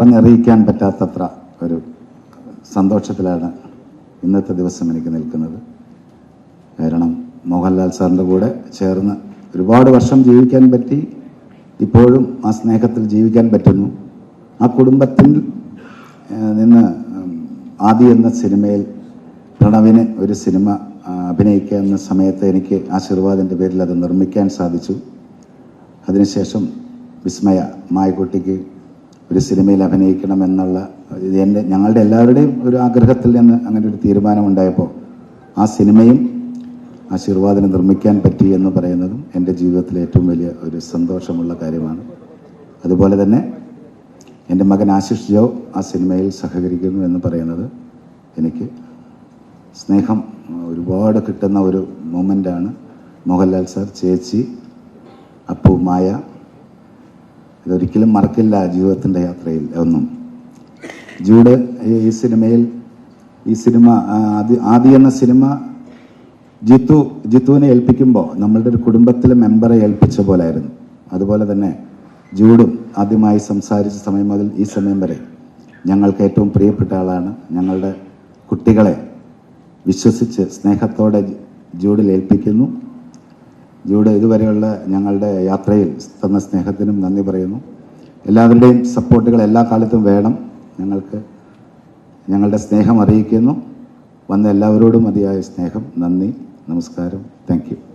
പറഞ്ഞറിയിക്കാൻ പറ്റാത്തത്ര ഒരു സന്തോഷത്തിലാണ് ഇന്നത്തെ ദിവസം എനിക്ക് നിൽക്കുന്നത്. കാരണം മോഹൻലാൽ സാറിന്റെ കൂടെ ചേർന്ന് ഒരുപാട് വർഷം ജീവിക്കാൻ പറ്റി ഇപ്പോഴും ആ സ്നേഹത്തിൽ ജീവിക്കാൻ പറ്റുന്നു. ആ കുടുംബത്തിൽ നിന്ന് ആദി എന്ന സിനിമയിൽ പ്രണവിന് ഒരു സിനിമ അഭിനയിക്കുന്ന സമയത്ത് എനിക്ക് ആശീർവാദിന്റെ പേരിൽ അത് നിർമ്മിക്കാൻ സാധിച്ചു. അതിനുശേഷം വിസ്മയ മായക്കുട്ടിക്ക് ഒരു സിനിമയിൽ അഭിനയിക്കണം എന്നുള്ള എന്റെ ഞങ്ങളുടെ എല്ലാവരുടെയും ഒരു ആഗ്രഹത്തിൽ നിന്ന് അങ്ങനെ ഒരു തീരുമാനമുണ്ടായപ്പോൾ ആ സിനിമയും ആശീർവാദിനെ നിർമ്മിക്കാൻ പറ്റി എന്ന് പറയുന്നതും എന്റെ ജീവിതത്തിലെ ഏറ്റവും വലിയ ഒരു സന്തോഷമുള്ള കാര്യമാണ്. അതുപോലെ തന്നെ എന്റെ മകൻ ആശിഷ് ജോ ആ സിനിമയിൽ സഹകരിക്കുന്നു എന്ന് പറയുന്നത് എനിക്ക് സ്നേഹം ഒരുപാട് കിട്ടുന്ന ഒരു മൊമെന്റാണ്. മോഹൻലാൽ സാർ ചേച്ചി അപ്പു മായ ഇതൊരിക്കലും മറക്കില്ല ജീവിതത്തിന്റെ യാത്രയിൽ ഒന്നും. ജൂഡ് ഈ- സിനിമയിൽ ഈ സിനിമ ആദ്യ ആദി ആദി എന്ന സിനിമ ജിത്തു ജിത്തുവിനെ ഏൽപ്പിക്കുമ്പോൾ നമ്മളുടെ ഒരു കുടുംബത്തിലെ മെമ്പറെ ഏൽപ്പിച്ച പോലായിരുന്നു. അതുപോലെ തന്നെ ജൂഡും ആദ്യമായി സംസാരിച്ച സമയം മുതൽ ഈ സമയം വരെ ഞങ്ങൾക്ക് ഏറ്റവും പ്രിയപ്പെട്ട ആളാണ്. ഞങ്ങളുടെ കുട്ടികളെ വിശ്വസിച്ച് സ്നേഹത്തോടെ ജൂഡിൽ ഏൽപ്പിക്കുന്നു. ജൂഡ് ഇതുവരെയുള്ള ഞങ്ങളുടെ യാത്രയിൽ തന്ന സ്നേഹത്തിനും നന്ദി പറയുന്നു. എല്ലാവരുടെയും സപ്പോർട്ടുകൾ എല്ലാ കാലത്തും വേണം. ഞങ്ങൾക്ക് ഞങ്ങളുടെ സ്നേഹം അറിയിക്കുന്നു. വന്ന എല്ലാവരോടും മതിയായ സ്നേഹം നന്ദി നമസ്കാരം. താങ്ക്